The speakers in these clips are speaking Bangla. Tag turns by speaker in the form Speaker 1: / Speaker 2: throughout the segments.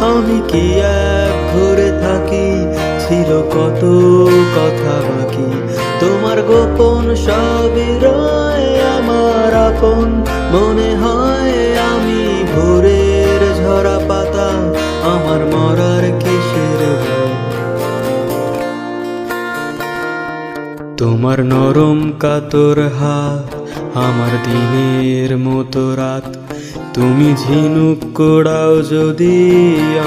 Speaker 1: আমি কি এক ঘুরে থাকি? ছিল কত কথা বাকি। তোমার গোপন সবই আমার আপন। মনে হয় আমি ভোরের ঝরা তোমার নরম কাতর হাত, আমার দিনের মতো রাত। তুমি ঝিনুক কোড়াও যদি,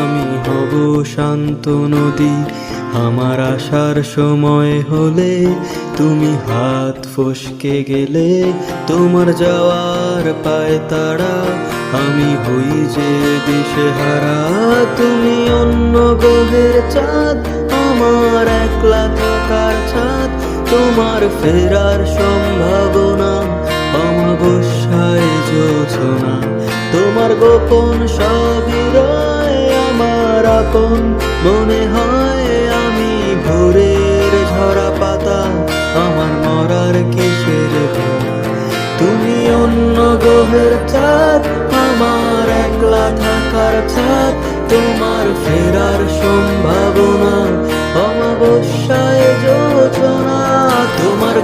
Speaker 1: আমি হব শান্ত নদী। আমার আসার সময় হলে তুমি হাত ফসকে গেলে, তোমার যাওয়ার পায় তারা। আমি হই যে দিশে হারা তুমি অন্য গ্রহের চাঁদ। আমার একলা থাকার ছাদ তোমার ফেরার সম্ভাবনা, অমাবস্যায় যোজনা তোমার গোপন সবই রয় আমার আপন, মনে হয় আমি ভোরের ঝরা পাতা আমার মরার কিসের তুমি অন্য গ্রহের চাঁদ, আমার একলা থাকার ছাদ তোমার ফেরার সম্ভাবনা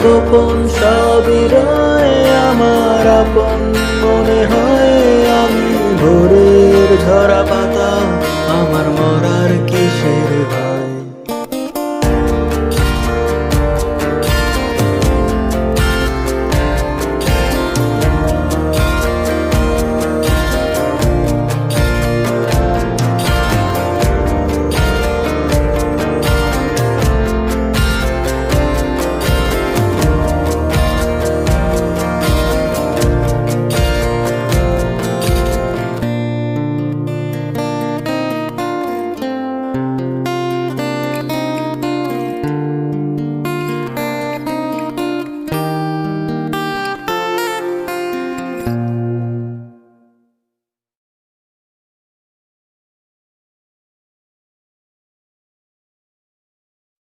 Speaker 1: গোপন সবই আমার আপন মনে হয় আমি ভোরের পা